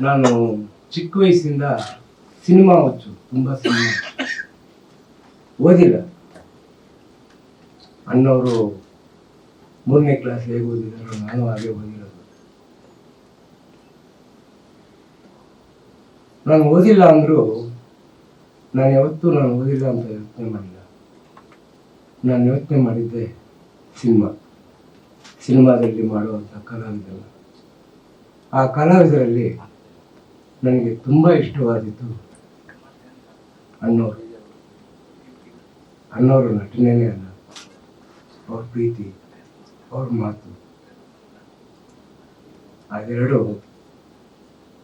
ನಾನು ಚಿಕ್ಕ ವಯಸ್ಸಿಂದ ಸಿನಿಮಾ ಹುಚ್ಚು ತುಂಬ ಸಿನಿಮಾ ಓದಿಲ್ಲ. ಅಣ್ಣವರು ಮೂರನೇ ಕ್ಲಾಸ್ ಹೇಗೆ ಓದಿದಾರೋ ನಾನು ಹಾಗೆ ಓದಿರೋದು. ನಾನು ಓದಿಲ್ಲ ಅಂದರೂ ನಾನು ಯಾವತ್ತೂ ನಾನು ಓದಿಲ್ಲ ಅಂತ ಯೋಚನೆ ಮಾಡಿಲ್ಲ. ನಾನು ಯೋಚನೆ ಮಾಡಿದ್ದೆ ಸಿನಿಮಾ. ಸಿನಿಮಾದಲ್ಲಿ ಮಾಡುವಂಥ ಕಲಾವಿದರು ಆ ಕಲಾವಿದರಲ್ಲಿ ನನಗೆ ತುಂಬ ಇಷ್ಟವಾದಿದ್ದು ಅನ್ನೋರು. ಅನ್ನೋರು ನಟನೆಯೇ ಅಲ್ಲ, ಅವ್ರ ಪ್ರೀತಿ, ಅವ್ರ ಮಾತು. ಅದೆರಡು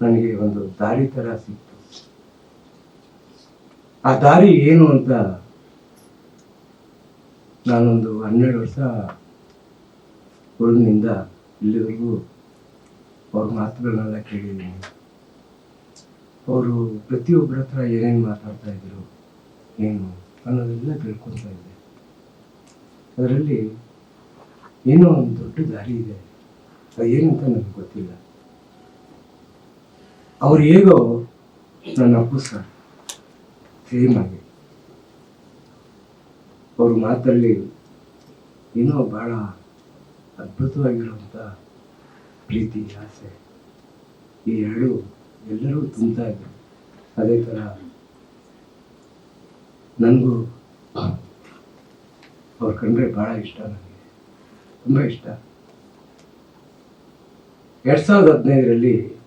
ನನಗೆ ಒಂದು ದಾರಿ ಥರ ಸಿಕ್ತು. ಆ ದಾರಿ ಏನು ಅಂತ ನಾನೊಂದು ಹನ್ನೆರಡು ವರ್ಷ ಹುಡುಗನಿಂದ ಇಲ್ಲಿವರೆಗೂ ಅವ್ರ ಮಾತುಗಳನ್ನೆಲ್ಲ ಕೇಳಿದ್ದೀನಿ. ಅವರು ಪ್ರತಿಯೊಬ್ಬರ ಹತ್ರ ಏನೇನು ಮಾತಾಡ್ತಾ ಇದ್ರು, ಏನು ಅನ್ನೋದೆಲ್ಲ ತಿಳ್ಕೊತಾ ಇದ್ದೆ. ಅದರಲ್ಲಿ ಏನೋ ಒಂದು ದೊಡ್ಡ ದಾರಿ ಇದೆ. ಅದು ಏನಂತ ನನಗೆ ಗೊತ್ತಿಲ್ಲ. ಅವ್ರು ಹೇಗೋ ನನ್ನ ಅಪ್ಪು ಸರ್ ಸೇಮ್ ಆಗಿ ಅವ್ರ ಮಾತಲ್ಲಿ ಏನೋ ಭಾಳ ಅದ್ಭುತವಾಗಿರುವಂಥ ಪ್ರೀತಿ, ಆಸೆ, ಈ ಎರಡು ಎಲ್ಲರೂ ತುಂಬ್ತಾ ಇದ್ರು. ಅದೇ ಥರ ನನಗೂ ಅವ್ರು ಕಂಡ್ರೆ ಭಾಳ ಇಷ್ಟ ನನಗೆ ತುಂಬ ಇಷ್ಟ. ಎರಡು ಸಾವಿರದ ಹದಿನೈದರಲ್ಲಿ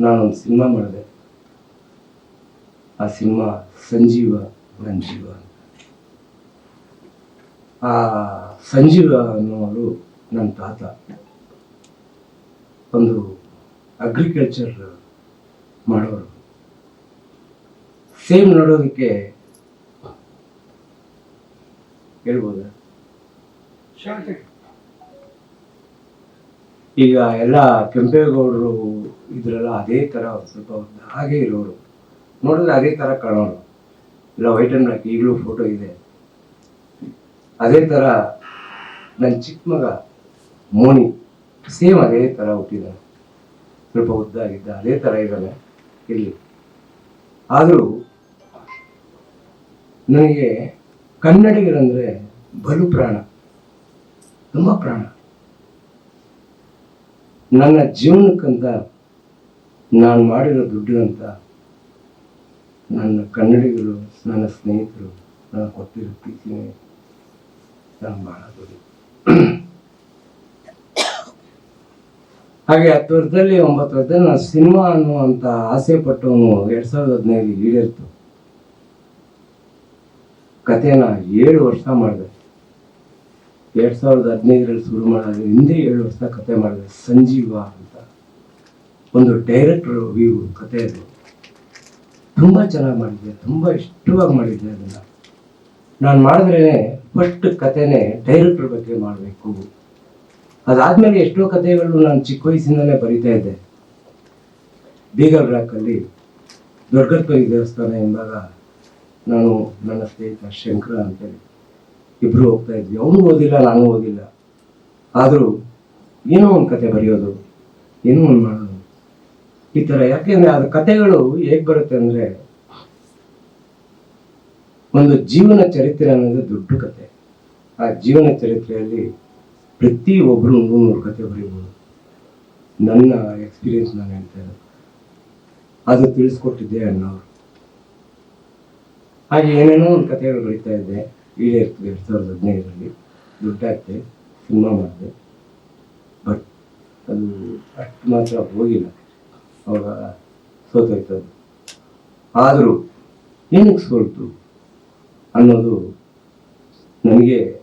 ನಾನೊಂದು ಸಿನಿಮಾ ಮಾಡಿದೆ. ಆ ಸಿನಿಮಾ ಸಂಜೀವ ಸಂಜೀವ ಆ ಸಂಜೀವ ಅನ್ನೋರು ನನ್ನ ತಾತ. ಒಂದು ಅಗ್ರಿಕಲ್ಚರ್ ಮಾಡೋರು ಸೇಮ್ ನೋಡೋದಕ್ಕೆ ಹೇಳ್ಬೋದ? ಈಗ ಎಲ್ಲ ಕೆಂಪೇಗೌಡರು ಇದ್ರೆಲ್ಲ ಅದೇ ಥರ ಸ್ವಲ್ಪ ಹಾಗೆ ಇರೋರು. ನೋಡಿದ್ರೆ ಅದೇ ಥರ ಕಾಣೋರು. ಇಲ್ಲ ವೈಟ್ ಅಂಡ್ ಬ್ಲ್ಯಾಕ್ ಈಗಲೂ ಫೋಟೋ ಇದೆ. ಅದೇ ಥರ ನನ್ನ ಚಿಕ್ಕ ಮಗ ಮೋನಿ ಸೇಮ್ ಅದೇ ಥರ ಹುಟ್ಟಿದ್ದಾನೆ ಸ್ವಲ್ಪ ಇದ್ದ ಅದೇ ಥರ ಇರಲ್ಲ ಇಲ್ಲಿ ಆದರೂ ನನಗೆ ಕನ್ನಡಿಗರಂದರೆ ಬಲು ಪ್ರಾಣ, ತುಂಬ ಪ್ರಾಣ. ನನ್ನ ಜೀವನಕ್ಕಂತ ನಾನು ಮಾಡಿರೋ ದುಡ್ಡಿನಂತ ನನ್ನ ಕನ್ನಡಿಗರು, ನನ್ನ ಸ್ನೇಹಿತರು, ನನ್ನ ಕೊಟ್ಟಿರೋ ಪ್ರೀತಿನೇ ನಾನು ದುಡ್ಡು ಹಾಗೆ ಹತ್ತು ವರ್ಷದಲ್ಲಿ ಒಂಬತ್ತು ವರ್ಷದಲ್ಲಿ ನಾನು ಸಿನಿಮಾ ಅನ್ನುವಂಥ ಆಸೆ ಪಟ್ಟವನು ಎರಡು ಸಾವಿರದ ಹದಿನೈದು ಈಡೇರ್ತು. ಕಥೆನ ಏಳು ವರ್ಷ ಮಾಡಿದೆ. ಎರಡು ಸಾವಿರದ ಹದಿನೈದರಲ್ಲಿ ಶುರು ಮಾಡಿದ್ರೆ ಹಿಂದೆ ಏಳು ವರ್ಷ ಕತೆ ಮಾಡಿದೆ. ಸಂಜೀವ ಅಂತ ಒಂದು ಡೈರೆಕ್ಟರ್ ವ್ಯೂ ಕತೆ ಅದು. ತುಂಬ ಚೆನ್ನಾಗಿ ಮಾಡಿದ್ದೆ. ತುಂಬ ಇಷ್ಟವಾಗಿ ಮಾಡಿದ್ದೆ ಅದನ್ನು. ನಾನು ಮಾಡಿದ್ರೆ ಫಸ್ಟ್ ಕತೆನೇ ಡೈರೆಕ್ಟರ್ ಬಗ್ಗೆ ಮಾಡಬೇಕು. ಅದಾದ್ಮೇಲೆ ಎಷ್ಟೋ ಕಥೆಗಳು ನಾನು ಚಿಕ್ಕ ವಯಸ್ಸಿಂದಲೇ ಬರಿತಾ ಇದ್ದೆ. ಬೀಗರ್ ಬ್ಲಾಕಲ್ಲಿ ದೊಡ್ಡಗರ್ಪಲ್ಲಿ ದೇವಸ್ಥಾನ ಎಂಬಾಗ ನಾನು ನನ್ನ ಸ್ನೇಹಿತ ಶಂಕರ ಅಂತೇಳಿ ಇಬ್ರು ಹೋಗ್ತಾ ಇದ್ವಿ. ಅವನು ಓದಿಲ್ಲ, ನಾನು ಓದಿಲ್ಲ. ಆದರೂ ಏನೋ ಒಂದು ಕತೆ ಬರೆಯೋದು, ಏನೋ ಒಂದು ಮಾಡೋದು. ಈ ಥರ ಯಾಕೆಂದ್ರೆ ಅದು ಕತೆಗಳು ಹೇಗೆ ಬರುತ್ತೆ ಅಂದರೆ ಒಂದು ಜೀವನ ಚರಿತ್ರೆ ಅನ್ನೋದು ದೊಡ್ಡ ಕತೆ. ಆ ಜೀವನ ಚರಿತ್ರೆಯಲ್ಲಿ ಪ್ರತಿ ಒಬ್ಬರು ನೂರು ಕತೆ ಬರೀಬೋದು. ನನ್ನ ಎಕ್ಸ್ಪೀರಿಯನ್ಸ್ ನಾನು ಹೇಳ್ತಾ ಇರೋದು. ಅದು ತಿಳಿಸ್ಕೊಟ್ಟಿದ್ದೆ ಅನ್ನೋರು ಹಾಗೆ ಏನೇನೋ ಒಂದು ಕಥೆಗಳು ಬರೀತಾ ಇದ್ದೆ. ಇರ್ತದೆ ಎರಡು ಸಾವಿರದ ಹದಿನೈದರಲ್ಲಿ. ದುಡ್ಡಾಗ್ತೆ ಸಿನಿಮಾ ಮಾಡಿದೆ. ಬಟ್ ಅದು ಅಷ್ಟು ಮಾತ್ರ ಹೋಗಿಲ್ಲ. ಅವಾಗ ಸೋತೋಯ್ತದ್ದು ಆದರೂ ಏನಕ್ಕೆ ಸೋಲ್ತು ಅನ್ನೋದು ನನಗೆ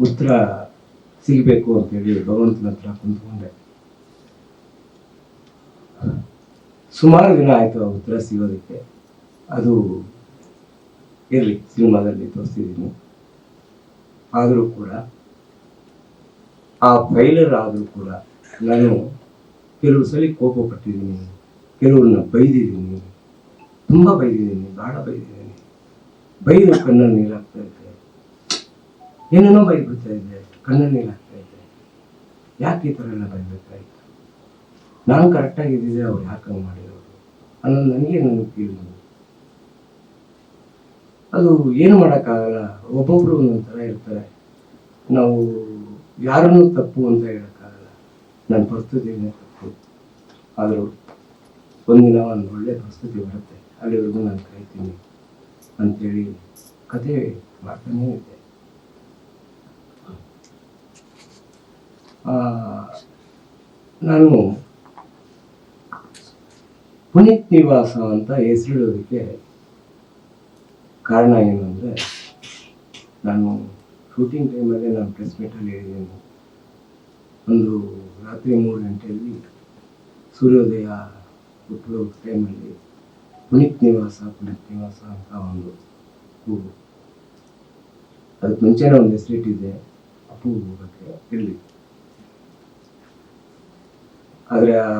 ಉತ್ತರ ಸಿಗಬೇಕು ಅಂತೇಳಿ ಭಗವಂತನ ಹತ್ರ ಕುಂತ್ಕೊಂಡೆ. ಸುಮಾರು ದಿನ ಆಯಿತು ಆ ಉತ್ತರ ಸಿಗೋದಕ್ಕೆ. ಅದು ಇರಲಿ, ಸಿನಿಮಾದಲ್ಲಿ ತೋರಿಸಿದ್ದೀನಿ ಆದರೂ ಕೂಡ, ಆ ಫೈಲರ್ ಆದರೂ ಕೂಡ ನಾನು ಕೆಲವು ಸಲ ಕೋಪ ಪಟ್ಟಿದ್ದೀನಿ ಕೆಲವ್ರನ್ನ ಬೈದಿದ್ದೀನಿ, ತುಂಬ ಬೈದಿದ್ದೀನಿ ಬಹಳ ಬೈದಿದ್ದೀನಿ. ಬೈದು ಕಣ್ಣಲ್ಲಿ ನೀರಾಗ್ತಾ ಇದೆ ಏನೇನೋ ಬೈದ್ಬಿಡ್ತಾ ಇದೆ ಕಣ್ಣಲ್ಲಿ ಯಾಕೆ ಈ ಥರ ಎಲ್ಲ ಬೈಬೇಕಾಯ್ತು ನಾನು ಕರೆಕ್ಟಾಗಿ ಇದ್ದಿದ್ದೆ ಅವ್ರು ಯಾಕೆ ಮಾಡಿರೋರು ಅನ್ನೋದು ನನಗೆ ನನಗೆ ಫೀಲ್ ಅದು ಏನು ಮಾಡೋಕ್ಕಾಗಲ್ಲ, ಒಬ್ಬೊಬ್ರು ಒಂದೊಂದು ಥರ ಇರ್ತಾರೆ. ನಾವು ಯಾರನ್ನೂ ತಪ್ಪು ಅಂತ ಹೇಳೋಕ್ಕಾಗಲ್ಲ. ನನ್ನ ಪರಿಸ್ಥಿತಿನೇ ತಪ್ಪು. ಆದರೂ ಒಂದಿನ ಒಂದು ಒಳ್ಳೆ ಪರಿಸ್ಥಿತಿ ಬರುತ್ತೆ. ಅಲ್ಲಿವರೆಗೂ ನಾನು ಕಾಯ್ತೀನಿ ಅಂತೇಳಿ ಕತೆ ಮಾಡ್ತಾನೇ ಇದ್ದೆ. ನಾನು ಪುನೀತ್ ನಿವಾಸ ಅಂತ ಹೆಸರಿಡೋದಕ್ಕೆ ಕಾರಣ ಏನು ಅಂದರೆ, ನಾನು ಶೂಟಿಂಗ್ ಟೈಮಲ್ಲೇ ನಾನು ಪ್ರೆಸ್ ಮೀಟಲ್ಲಿ ಹೇಳಿದ್ದೀನಿ ಒಂದು ರಾತ್ರಿ ಮೂರು ಗಂಟೆಯಲ್ಲಿ ಸೂರ್ಯೋದಯ ಹುಟ್ಟುವ ಟೈಮಲ್ಲಿ ಪುನೀತ್ ನಿವಾಸ ಪುನೀತ್ ನಿವಾಸ ಅಂತ ಒಂದು ಅದಕ್ಕೆ ಮುಂಚೆನೇ ಒಂದು ಹೆಸರಿಟ್ಟಿದೆ ಅಪ್ಪು ಹೋಗೋಕ್ಕೆ ಇರಲಿ ಆದರೆ ಆ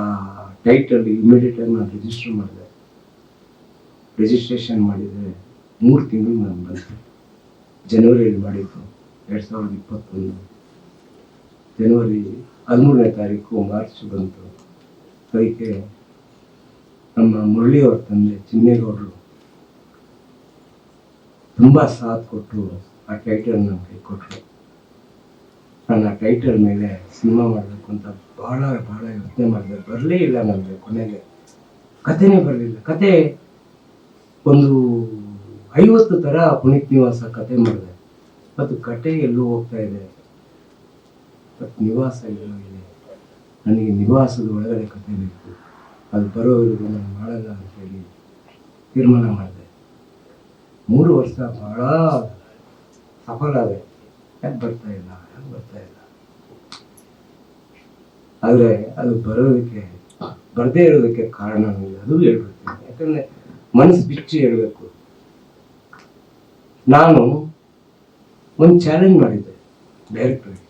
ಟೈಟಲ್ ಇಮಿಡಿಯೇಟ್ ಆಗಿ ನಾನು ರಿಜಿಸ್ಟರ್ ಮಾಡಿದೆ. ರಿಜಿಸ್ಟ್ರೇಷನ್ ಮಾಡಿದರೆ ಮೂರು ತಿಂಗಳು ನಾನು ಬಂತು ಜನವರಿಯಲ್ಲಿ ಮಾಡಿದ್ದು ಎರಡು ಸಾವಿರದ ಇಪ್ಪತ್ತೊಂದು. ಜನವರಿ ಹದಿಮೂರನೇ ತಾರೀಕು ಮಾರ್ಚ್ ಬಂತು. ಅದಕ್ಕೆ ನಮ್ಮ ಮುರಳಿಯವರ ತಂದೆ ಚಿನ್ನೇಗೌಡರು ತುಂಬ ಸಾಥ್ ಕೊಟ್ಟು ಆ ಟೈಟಲ್ ನನಗೆ ಕೊಟ್ಟರು ನಾನು ಆ ಟೈಟಲ್ ಮೇಲೆ ಸಿನಿಮಾ ಮಾಡಬೇಕು ಅಂತ ಭಾಳ ಬಹಳ ಯೋಚನೆ ಮಾಡಿದೆ ಬರಲೇ ಇಲ್ಲ ನನಗೆ ಕೊನೆಗೆ. ಕಥೆನೇ ಬರಲಿಲ್ಲ. ಕತೆ ಒಂದು ಐವತ್ತು ಥರ ಪುನೀತ್ ನಿವಾಸ ಕತೆ ಮಾಡಿದೆ. ಮತ್ತು ಕತೆ ಎಲ್ಲೂ ಹೋಗ್ತಾ ಇದೆ. ಬಟ್ ನಿವಾಸ ಎಲ್ಲೋ ಇದೆ ನನಗೆ ನಿವಾಸದ ಒಳಗಡೆ ಕತೆ ಬೇಕು. ಅದು ಬರೋವರೆಗೂ ನಾನು ಮಾಡಲ್ಲ ಅಂತೇಳಿ ತೀರ್ಮಾನ ಮಾಡಿದೆ. ಮೂರು ವರ್ಷ ಭಾಳ ಸಫಲ ಆದೆ. ಯಾಕೆ ಬರ್ತಾ ಇಲ್ಲ? ಯಾಕೆ ಬರ್ತಾ ಇಲ್ಲ? ಆದರೆ ಅದು ಬರೋದಕ್ಕೆ, ಬರದೇ ಇರೋದಕ್ಕೆ ಕಾರಣ ಅದು ಹೇಳ್ಬಿಡ್ತೀನಿ ಯಾಕಂದ್ರೆ ಮನಸ್ಸು ಬಿಚ್ಚಿ ಹೇಳಬೇಕು. ನಾನು ಒಂದು ಚಾಲೆಂಜ್ ಮಾಡಿದ್ದೆ ಡೈರೆಕ್ಟ್ರಿಗೆ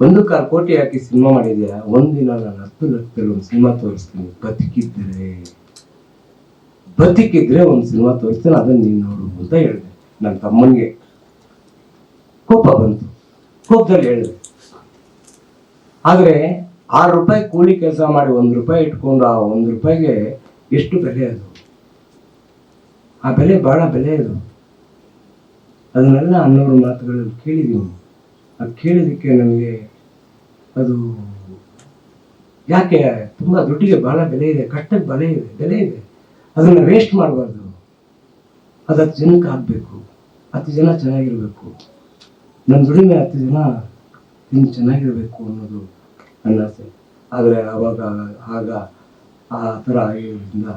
ಒಂದು ಕಾರ್ ಕೋಟಿ ಹಾಕಿ ಸಿನಿಮಾ ಮಾಡಿದ್ಯಾ? ಒಂದಿನ ನಾನು ಹತ್ತು ಲಕ್ಷದಲ್ಲಿ ಒಂದು ಸಿನಿಮಾ ತೋರಿಸ್ತೀನಿ. ಬದುಕಿದ್ರೆ ಬದುಕಿದ್ರೆ ಒಂದು ಸಿನಿಮಾ ತೋರಿಸ್ತೀನಿ. ಅದನ್ನ ನೀನು ನೋಡು ಅಂತ ಹೇಳಿದೆ. ನನ್ನ ತಮ್ಮನಿಗೆ. ಕೋಪ ಬಂತು. ಕೋಪದಲ್ಲಿ ಹೇಳಿದೆ. ಆದರೆ ಆರು ರೂಪಾಯಿ ಕೂಲಿ ಕೆಲಸ ಮಾಡಿ ಒಂದು ರೂಪಾಯಿ ಇಟ್ಕೊಂಡು ಆ ಒಂದು ರೂಪಾಯಿಗೆ ಎಷ್ಟು ಬೆಲೆ ಅದು? ಆ ಬೆಲೆ ಬಹಳ ಬೆಲೆ ಅದು. ಅದನ್ನೆಲ್ಲ ಅನ್ನೋರು ಮಾತುಗಳಲ್ಲಿ ಕೇಳಿದೀನಿ ಆ ಕೇಳಿದಕ್ಕೆ ನನಗೆ ಅದು ಯಾಕೆ ತುಂಬ ದುಡ್ಡಿಗೆ ಬಹಳ ಬೆಲೆ ಇದೆ, ಕಷ್ಟಕ್ಕೆ ಬೆಲೆ ಇದೆ ಬೆಲೆ ಇದೆ. ಅದನ್ನು ವೇಸ್ಟ್ ಮಾಡಬಾರ್ದು. ಅದು ಹತ್ತು ಜನಕ್ಕೆ ಆಗಬೇಕು. ಹತ್ತು ಜನ ಚೆನ್ನಾಗಿರಬೇಕು. ನನ್ನ ದುಡಿಮೆ ಹತ್ತು ಜನ ಇನ್ನು ಚೆನ್ನಾಗಿರಬೇಕು ಅನ್ನೋದು ನನ್ನ ಆಸೆ. ಆದರೆ ಆವಾಗ ಆಗ ಆ ಥರ ಆಗಿರೋದ್ರಿಂದ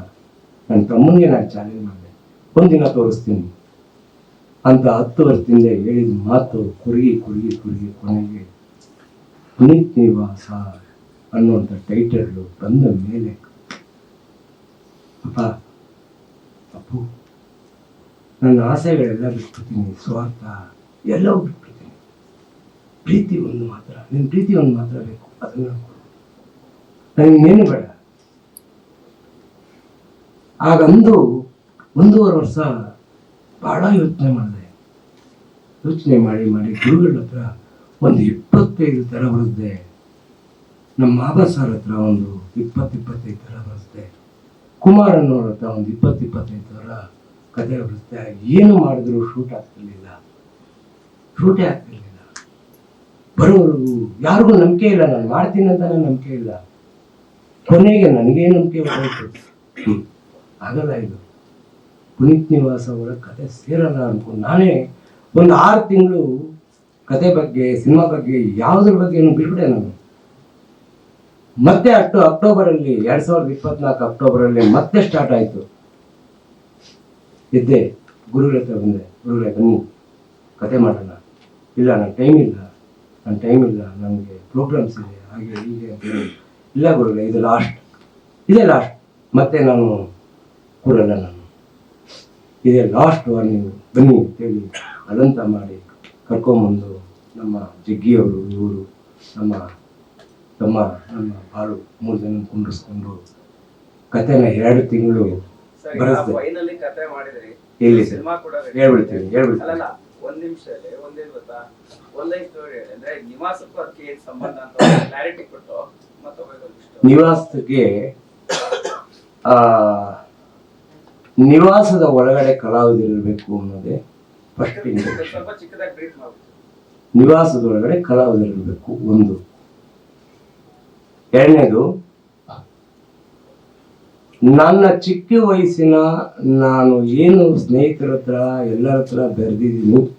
ನನ್ನ ತಮ್ಮನಿಗೆ ನಾನು ಚಾಲೆಂಜ್ ಮಾಡಿದೆ. ಒಂದಿನ ತೋರಿಸ್ತೀನಿ ಅಂತ ಹತ್ತು ವರ್ಷದಿಂದ ಹೇಳಿದ ಮಾತು ಕುರುಗಿ ಕುರುಗಿ ಕುರುಗಿ ಕೊನೆಗೆ ಪುನೀತ್ ನಿವಾಸ ಅನ್ನುವಂಥ ಟೈಟಲ್ಲು ಬಂದ ಮೇಲೆ, ಅಪ್ಪ, ಅಪ್ಪು, ನನ್ನ ಆಸೆಗಳೆಲ್ಲ ಬಿಟ್ಬಿಡ್ತೀನಿ, ಸ್ವಾರ್ಥ ಎಲ್ಲವೂ ಪ್ರೀತಿ ಒಂದು ಮಾತ್ರ. ನಿನ್ನ ಪ್ರೀತಿ ಒಂದು ಮಾತ್ರ ಬೇಕು. ಅದನ್ನು ನನಗೇನು ಬೇಡ. ಆಗಂದು ಒಂದೂವರೆ ವರ್ಷ ಬಹಳ ಯೋಚನೆ ಮಾಡಿದೆ. ಯೋಚನೆ ಮಾಡಿ ಮಾಡಿ ಗುರುಗಳ ಹತ್ರ ಒಂದು ಇಪ್ಪತ್ತೈದು ಥರ ಬರುತ್ತೆ ನಮ್ಮ ಮಾಬಾ ಸರ್ ಹತ್ರ ಒಂದು ಇಪ್ಪತ್ತು ಇಪ್ಪತ್ತೈದು ಥರ ಬರುತ್ತೆ ಕುಮಾರ್ ಅನ್ನೋರ ಹತ್ರ ಒಂದು ಇಪ್ಪತ್ತು ಇಪ್ಪತ್ತೈದು ಥರ ಕತೆ ಬರುತ್ತೆ ಏನು ಮಾಡಿದ್ರು ಶೂಟ್ ಆಗ್ತಿರ್ಲಿಲ್ಲ. ಶೂಟೇ ಆಗ್ತಿರ್ಲಿಲ್ಲ. ಬರೋವರೆಗೂ ಯಾರಿಗೂ ನಂಬಿಕೆ ಇಲ್ಲ, ನಾನು ಮಾಡ್ತೀನಿ ನಾನು ನಂಬಿಕೆ ಇಲ್ಲ. ಕೊನೆಗೆ ನನಗೇ ನಂಬಿಕೆ ಬರೋದು. ಆಗಲ್ಲ ಇದು. ಪುನೀತ್ ನಿವಾಸ್ ಅವರ ಕತೆ ಸೇರಲ್ಲ ಅನ್ಕೊಂಡು ನಾನೇ ಒಂದು ಆರು ತಿಂಗಳು ಕತೆ ಬಗ್ಗೆ, ಸಿನಿಮಾ ಬಗ್ಗೆ ಯಾವುದ್ರ ಬಗ್ಗೆ ಬಿಟ್ಬಿಟ್ಟೆ ನಾನು. ಮತ್ತೆ ಅಷ್ಟು ಅಕ್ಟೋಬರಲ್ಲಿ, ಎರಡು ಸಾವಿರದ ಇಪ್ಪತ್ನಾಲ್ಕು ಅಕ್ಟೋಬರಲ್ಲಿ ಮತ್ತೆ ಸ್ಟಾರ್ಟ್ ಆಯಿತು. ಇದ್ದೆ ಗುರುಗಳ ಹತ್ರ ಬಂದೆ. ಗುರುಗಳೇ ಬನ್ನಿ, ಕತೆ ಮಾಡೋಣ. ಇಲ್ಲ ನನ್ನ ಟೈಮ್ ಇಲ್ಲ. ನನ್ನ ಟೈಮ್ ಇಲ್ಲ ನನಗೆ ಪ್ರೋಗ್ರಾಮ್ಸ್ ಇದೆ ಹಾಗೆ ಹೀಗೆ ಇಲ್ಲ ಗುರುಗಳೇ ಇದು ಲಾಸ್ಟ್ ಇದೇ ಲಾಸ್ಟ್ ಮತ್ತೆ ನಾನು ಕೂರಲ್ಲ ನಾನು. ಇದೇ ಲಾಸ್ಟ್ ನೀವು ಬನ್ನಿ ಅಂತೇಳಿ ಅದಂತ ಮಾಡಿ ಕರ್ಕೊಂಬಂದು ನಮ್ಮ ಜಗ್ಗಿಯವರು ಇವರು ನಮ್ಮ ತಮ್ಮ ನಮ್ಮ ಬಾಳು ಮೂರು ಜನ ಕುಂಡ್ರಿಸ್ಕೊಂಡು ಕತೆನ ಎರಡು ತಿಂಗಳು ಬರುತ್ತೆ. ಹೇಳ್ಬಿಡ್ತೀನಿ ಹೇಳ್ಬಿಡ್ತೀನಿ. ಒಂದ್ ನಿಮಿಷದಲ್ಲಿ ಒಂದೇನ್ ಗೊತ್ತಾ? ಒಂದೇ ಸ್ಟೋರಿ ಹೇಳಿ. ಅಂದ್ರೆ ನಿವಾಸಕ್ಕೂ ಅದಕ್ಕೆ ಏನ್ ಸಂಬಂಧ ಅಂತ ಕ್ಲಾರಿಟಿ ಕೊಟ್ಟು ಮತ್ತೊಬ್ಬ ನಿವಾಸಕ್ಕೆ ಆ ನಿವಾಸದ ಒಳಗಡೆ ಕಲಾವಿದರಿರಬೇಕು ಅನ್ನೋದೇ ಫಸ್ಟ್ ಸ್ವಲ್ಪ ಚಿಕ್ಕದಾಗಿ ಬ್ರೀಫ್ ಮಾಡ್ಬೋದು ನಿವಾಸದ ಒಳಗಡೆ ಕಲಾವಿದರಿರಬೇಕು ಒಂದು. ಎರಡನೇದು ನನ್ನ ಚಿಕ್ಕ ವಯಸ್ಸಿನ ನಾನು ಏನು ಸ್ನೇಹಿತರ ಹತ್ರ, ಎಲ್ಲರ ಹತ್ರ ಬೆರೆದಿದ್ದೀನಿ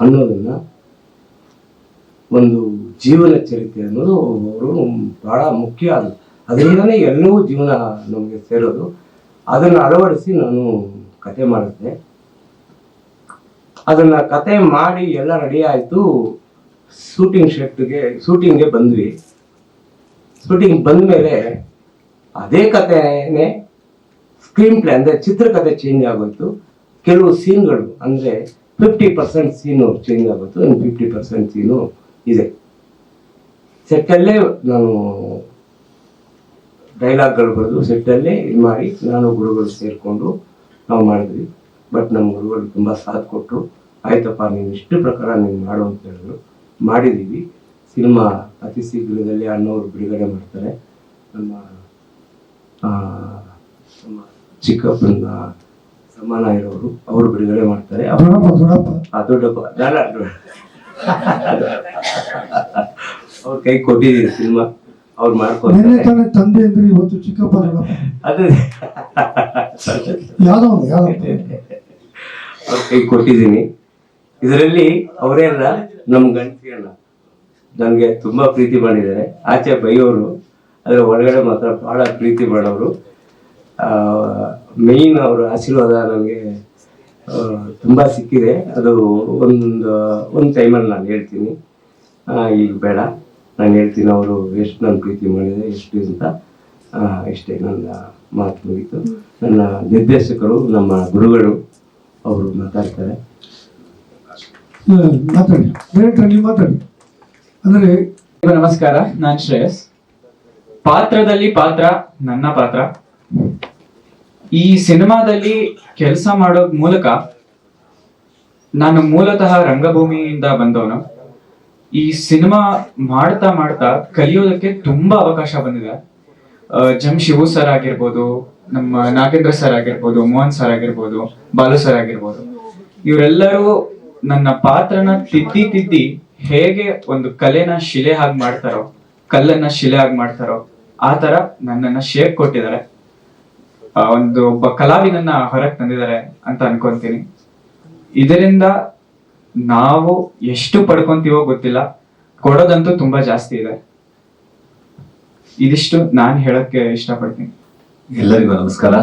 ಅನ್ನೋದನ್ನ ಒಂದು ಜೀವನ ಚರಿತ್ರೆ ಅನ್ನೋದು ಅವರು ಬಹಳ ಮುಖ್ಯ ಅದು. ಅದರಿಂದನೇ ಎಲ್ಲವೂ ಜೀವನ ನಮಗೆ ಸೇರೋದು. ಅದನ್ನು ಅಳವಡಿಸಿ ನಾನು ಕತೆ ಮಾಡಿದ್ದೆ. ಅದನ್ನ ಕತೆ ಮಾಡಿ ಎಲ್ಲ ರೆಡಿ ಆಯಿತು. ಶೂಟಿಂಗ್ ಶೆಟ್ಗೆ ಶೂಟಿಂಗ್ಗೆ ಬಂದ್ವಿ. ಶೂಟಿಂಗ್ ಬಂದ್ಮೇಲೆ ಅದೇ ಕಥೆನೇ ಸ್ಕ್ರೀನ್ ಪ್ಲೇ ಅಂದರೆ ಚಿತ್ರಕಥೆ ಚೇಂಜ್ ಆಗೋಯ್ತು. ಕೆಲವು ಸೀನ್ಗಳು ಅಂದರೆ ಫಿಫ್ಟಿ ಪರ್ಸೆಂಟ್ ಸೀನು ಚೇಂಜ್ ಆಗೋಯ್ತು ಫಿಫ್ಟಿ ಪರ್ಸೆಂಟ್ ಸೀನು ಇದೆ. ಸೆಟ್ಟಲ್ಲೇ ನಾನು ಡೈಲಾಗ್ಗಳು ಬರೆದು ಸೆಟ್ಟಲ್ಲೇ ಇದು ಮಾಡಿ ನಾನು ಗುರುಗಳು ಸೇರಿಕೊಂಡು ನಾವು ಮಾಡಿದ್ವಿ. ಬಟ್ ನಮ್ಮ ಗುರುಗಳು ತುಂಬ ಸಾಥ್ ಕೊಟ್ಟರು ಆಯ್ತಪ್ಪ ನೀವು ಇಷ್ಟು ಪ್ರಕಾರ ನೀನು ಮಾಡು ಅಂತ ಹೇಳಿದ್ರು. ಮಾಡಿದ್ದೀವಿ ಸಿನಿಮಾ ಅತಿ ಶೀಘ್ರದಲ್ಲಿ ಅಣ್ಣವರು ಬಿಡುಗಡೆ ಮಾಡ್ತಾರೆ. ನಮ್ಮ ನಮ್ಮ ಚಿಕ್ಕಪ್ಪನ ಸಮಾನ ಇರೋರು ಅವರು ಬಿಡುಗಡೆ ಮಾಡ್ತಾರೆ. ಆ ದೊಡ್ಡಪ್ಪ ಅವ್ರ ಕೈ ಕೊಟ್ಟಿದ್ದೀರಿ ಸಿನಿಮಾ. ಅವ್ರು ಮಾಡ್ಕೊಂಡು ತಂದೆ ಅಂದ್ರೆ ಇವತ್ತು ಚಿಕ್ಕಪ್ಪ ಅದು. ಯಾವ್ದೋ ಅವ್ರ ಕೈ ಕೊಟ್ಟಿದ್ದೀನಿ. ಇದರಲ್ಲಿ ಅವರೇ ಅಲ್ಲ ನಮ್ಮ ಗಂಡಸಿ ಅಲ್ಲ ನನಗೆ ತುಂಬಾ ಪ್ರೀತಿ ಮಾಡಿದ್ದಾರೆ. ಆಚೆ ಬೈಯೋರು ಅದರ ಒಳಗಡೆ ಮಾತ್ರ ಬಹಳ ಪ್ರೀತಿ ಮಾಡೋರು. ಮೇಯ್ನ್ ಅವರ ಆಶೀರ್ವಾದ ನನಗೆ ತುಂಬ ಸಿಕ್ಕಿದೆ. ಅದು ಒಂದು ಒಂದು ಟೈಮಲ್ಲಿ ನಾನು ಹೇಳ್ತೀನಿ. ಈಗ ಬೇಡ. ನಾನು ಹೇಳ್ತೀನಿ ಅವರು ಎಷ್ಟು ನನ್ನ ಪ್ರೀತಿ ಮಾಡಿದೆ ಎಷ್ಟು ಅಂತ. ಇಷ್ಟೇ ನನ್ನ ಮಾತು ಮುಗಿತು. ನನ್ನ ನಿರ್ದೇಶಕರು ನಮ್ಮ ಗುರುಗಳು ಅವರು ಮಾತಾಡ್ತಾರೆ. ಹ್ಮ್, ಮಾತಾಡಿ. ಡೈರೆಕ್ಟರ್ ನೀವು ಮಾತಾಡಿ. ಅಂದ್ರೆ ನಮಸ್ಕಾರ. ನಾನು ಶ್ರೇಯಸ್. ಪಾತ್ರದಲ್ಲಿ ಪಾತ್ರ ನನ್ನ ಪಾತ್ರ. ಈ ಸಿನಿಮಾದಲ್ಲಿ ಕೆಲಸ ಮಾಡೋ ಮೂಲಕ ನಾನು ಮೂಲತಃ ರಂಗಭೂಮಿಯಿಂದ ಬಂದವನು. ಈ ಸಿನಿಮಾ ಮಾಡ್ತಾ ಮಾಡ್ತಾ ಕಲಿಯೋದಕ್ಕೆ ತುಂಬಾ ಅವಕಾಶ ಬಂದಿದೆ. ಜಮ್ ಶಿವು ಸರ್ ಆಗಿರ್ಬೋದು, ನಮ್ಮ ನಾಗೇಂದ್ರ ಸರ್ ಆಗಿರ್ಬೋದು, ಮೋಹನ್ ಸರ್ ಆಗಿರ್ಬೋದು, ಬಾಲು ಸರ್ ಆಗಿರ್ಬೋದು. ಇವರೆಲ್ಲರೂ ನನ್ನ ಪಾತ್ರನ ತಿದ್ದಿ ತಿದ್ದಿ ಹೇಗೆ ಒಂದು ಕಲೆನ ಶಿಲೆ ಹಾಗೆ ಮಾಡ್ತಾರೋ, ಕಲ್ಲನ್ನ ಶಿಲೆ ಹಾಗೆ ಮಾಡ್ತಾರೋ, ಆ ತರ ನನ್ನನ್ನ ಶೇಪ್ ಕೊಟ್ಟಿದ್ದಾರೆ. ಒಂದು ಒಬ್ಬ ಕಲಾವಿದನ್ನ ಹೊರಗೆ ತಂದಿದ್ದಾರೆ ಅಂತ ಅನ್ಕೊಂತೀನಿ. ಇದರಿಂದ ನಾವು ಎಷ್ಟು ಪಡ್ಕೊಂತೀವೋ ಗೊತ್ತಿಲ್ಲ. ಕೊಡೋದಂತೂ ತುಂಬಾ ಜಾಸ್ತಿ ಇದೆ. ಇದಿಷ್ಟು ನಾನು ಹೇಳಕ್ಕೆ ಇಷ್ಟಪಡ್ತೀನಿ. ಎಲ್ಲರಿಗೂ ನಮಸ್ಕಾರ.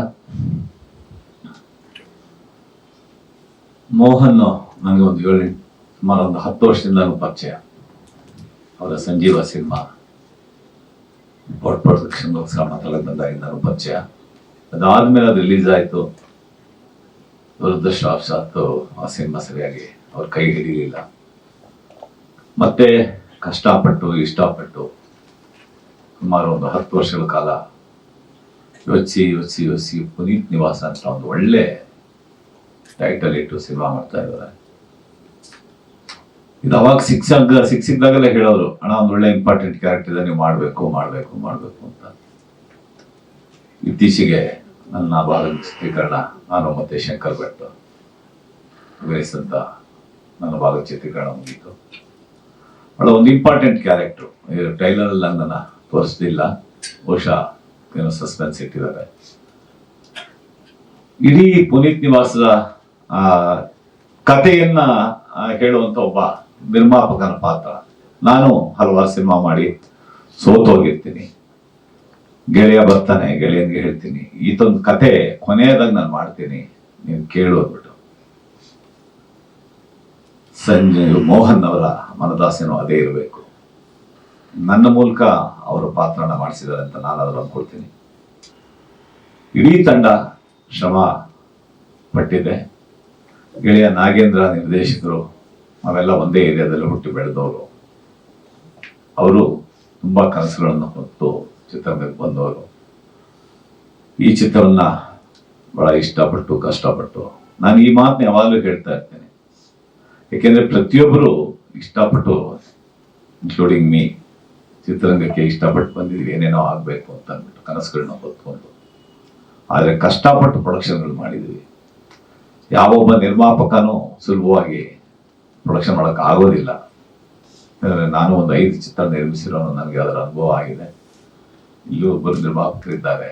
ಮೋಹನ್ ನನಗೆ ಒಂದು ಏಳು ಸುಮಾರು ಒಂದು ಹತ್ತು ವರ್ಷದಿಂದ ಪರಿಚಯ. ಅವರ ಸಂಜೀವ ಸಿನಿಮಾ. ಬೋರ್ಡ್ ಪ್ರೊಡಕ್ಷನ್ಗೋಸ್ಕರ ಪರಿಚಯ. ಅದಾದ್ಮೇಲೆ ಅದು ರಿಲೀಸ್ ಆಯಿತು. ದುರದೃಷ್ಟವಶಾತ್ತು ಆ ಸಿನಿಮಾ ಸರಿಯಾಗಿ ಅವ್ರ ಕೈ ಹಿಡಿಯಲಿಲ್ಲ ಮತ್ತೆ ಕಷ್ಟಪಟ್ಟು, ಇಷ್ಟಪಟ್ಟು ಸುಮಾರು ಒಂದು ಹತ್ತು ವರ್ಷಗಳ ಕಾಲ ಯೋಚಿಸಿ ಯೋಚಿಸಿ ಯೋಚಿಸಿ ಪುನೀತ್ ನಿವಾಸ ಅಂತ ಒಂದು ಒಳ್ಳೆ ಟೈಟಲ್ ಇಟ್ಟು ಸಿನಿಮಾ ಮಾಡ್ತಾ ಇದ್ದಾರೆ. ಇದು ಅವಾಗ ಸಿಕ್ಸಾಗ ಸಿಕ್ಸಿದ್ದಾಗಲೇ ಹೇಳೋರು, ಅಣ್ಣ, ಒಂದು ಒಳ್ಳೆ ಇಂಪಾರ್ಟೆಂಟ್ ಕ್ಯಾರೆಕ್ಟರ್ ಇದೆ, ನೀವು ಮಾಡಬೇಕು ಮಾಡಬೇಕು ಮಾಡಬೇಕು ಅಂತ. ಇತ್ತೀಚೆಗೆ ನನ್ನ ಬಾಲ ಚಿತ್ರೀಕರಣ ನಾನು ಮತ್ತೆ ಶಂಕರ್ ಭಟ್ ಅಂತ ನನ್ನ ಭಾಗದ ಚಿತ್ರೀಕರಣ ಮುಗೀತು ಅವಳ ಒಂದು ಇಂಪಾರ್ಟೆಂಟ್ ಕ್ಯಾರೆಕ್ಟ್ರು ಟ್ರೈಲರ್ ಅಲ್ಲಿ ನನ್ನ ತೋರಿಸ್ಲಿಲ್ಲ. ಬಹುಶಃ ಏನೋ ಸಸ್ಪೆನ್ಸ್ ಇಟ್ಟಿದ್ದಾರೆ. ಇಡೀ ಪುನೀತ್ ನಿವಾಸದ, ಆ, ಕಥೆಯನ್ನ ಹೇಳುವಂತ ಒಬ್ಬ ನಿರ್ಮಾಪಕನ ಪಾತ್ರ. ನಾನು ಹಲವಾರು ಸಿನಿಮಾ ಮಾಡಿ ಸೋತೋಗಿರ್ತೀನಿ. ಗೆಳೆಯ ಬರ್ತಾನೆ ಗೆಳೆಯನ್ಗೆ ಹೇಳ್ತೀನಿ. ಈತೊಂದು ಕತೆ ಕೊನೆಯದಾಗ ನಾನು ಮಾಡ್ತೀನಿ ನೀವು ಕೇಳು ಅಂದ್ಬಿಟ್ಟು. ಸಂಜಯ್ ಮೋಹನ್ ಅವರ ಮನದಾಸೆನೂ ಅದೇ ಇರಬೇಕು. ನನ್ನ ಮೂಲಕ ಅವರ ಪಾತ್ರನ ಮಾಡಿಸಿದ್ದಾರೆ ಅಂತ ನಾನು ಅದನ್ನು ಅಂದ್ಕೊಳ್ತೀನಿ. ಇಡೀ ತಂಡ ಶ್ರಮ ಪಟ್ಟಿದೆ. ಗೆಳೆಯ ನಾಗೇಂದ್ರ ನಿರ್ದೇಶಕರು, ಅವೆಲ್ಲ ಒಂದೇ ಏರಿಯಾದಲ್ಲಿ ಹುಟ್ಟಿ ಬೆಳೆದವರು. ಅವರು ತುಂಬಾ ಕನಸುಗಳನ್ನು ಹೊತ್ತು ಚಿತ್ರರಂಗಕ್ಕೆ ಬಂದವರು. ಈ ಚಿತ್ರವನ್ನ ಬಹಳ ಇಷ್ಟಪಟ್ಟು, ಕಷ್ಟಪಟ್ಟು ನಾನು ಈ ಮಾತನ್ನ ಯಾವಾಗಲೂ ಹೇಳ್ತಾ ಇರ್ತೇನೆ. ಏಕೆಂದರೆ ಪ್ರತಿಯೊಬ್ಬರು ಇಷ್ಟಪಟ್ಟು ಇನ್ಕ್ಲೂಡಿಂಗ್ ಮೀ ಚಿತ್ರರಂಗಕ್ಕೆ ಇಷ್ಟಪಟ್ಟು ಬಂದಿದ್ವಿ ಏನೇನೋ ಆಗಬೇಕು ಅಂತ ಅಂದ್ಬಿಟ್ಟು ಕನಸುಗಳನ್ನ ಹೊತ್ಕೊಂಡು. ಆದರೆ ಕಷ್ಟಪಟ್ಟು ಪ್ರೊಡಕ್ಷನ್ಗಳು ಮಾಡಿದ್ವಿ ಯಾವೊಬ್ಬ ನಿರ್ಮಾಪಕನೂ ಸುಲಭವಾಗಿ ಪ್ರೊಡಕ್ಷನ್ ಮಾಡೋಕೆ ಆಗೋದಿಲ್ಲ ನಾನು ಒಂದು ಐದು ಚಿತ್ರ ನಿರ್ಮಿಸಿರೋ ನನಗೆ ಅದರ ಅನುಭವ ಆಗಿದೆ. ಇಲ್ಲೂ ಒಬ್ಬರು ನಿರ್ಮಾಪಕರಿದ್ದಾರೆ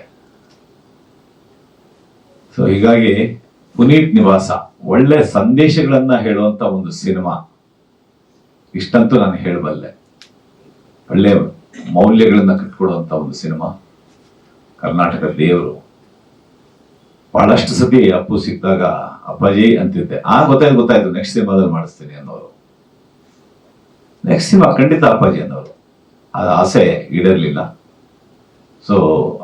ಸೊ ಹೀಗಾಗಿ ಪುನೀತ್ ನಿವಾಸ ಒಳ್ಳೆ ಸಂದೇಶಗಳನ್ನ ಹೇಳುವಂತ ಒಂದು ಸಿನಿಮಾ. ಇಷ್ಟಂತೂ ನಾನು ಹೇಳಬಲ್ಲೆ. ಒಳ್ಳೆ ಮೌಲ್ಯಗಳನ್ನ ಕಟ್ಕೊಡುವಂತ ಒಂದು ಸಿನಿಮಾ. ಕರ್ನಾಟಕ ದೇವರು. ಬಹಳಷ್ಟು ಸತಿ ಅಪ್ಪು ಸಿಕ್ಕಿದಾಗ ಅಪ್ಪಾಜಿ ಅಂತಿದ್ದೆ. ಆ ಗೊತ್ತಾಯ್ತು ಗೊತ್ತಾಯ್ತು ನೆಕ್ಸ್ಟ್ ಸಿನಿಮಾದಲ್ಲಿ ಮಾಡಿಸ್ತೀನಿ ಅನ್ನೋರು. ನೆಕ್ಸ್ಟ್ ಸಿನಿಮಾ ಖಂಡಿತ ಅಪ್ಪಾಜಿ ಅನ್ನೋರು. ಆ ಆಸೆ ಈಡೇರಲಿಲ್ಲ. ಸೊ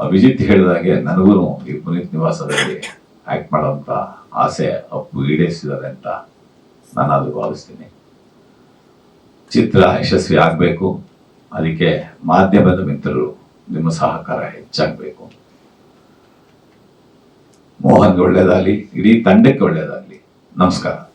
ಅಭಿಜಿತ್ ಹೇಳಿದಾಗೆ ನನಗೂ ಈ ಪುನೀತ್ ನಿವಾಸದಲ್ಲಿ ಆಕ್ಟ್ ಮಾಡುವಂತ ಆಸೆ ಅಪ್ಪು ಈಡೇರಿಸಿದ್ದಾರೆ ಅಂತ ನಾನು ಅದು ಭಾವಿಸ್ತೀನಿ. ಚಿತ್ರ ಯಶಸ್ವಿ ಆಗಬೇಕು. ಅದಕ್ಕೆ ಮಾಧ್ಯಮದ ಮಿತ್ರರು ನಿಮ್ಮ ಸಹಕಾರ ಹೆಚ್ಚಾಗಬೇಕು. ಮೋಹನ್ಗೆ ಒಳ್ಳೇದಾಗಲಿ ಇಡೀ ತಂಡಕ್ಕೆ ಒಳ್ಳೇದಾಗಲಿ ನಮಸ್ಕಾರ.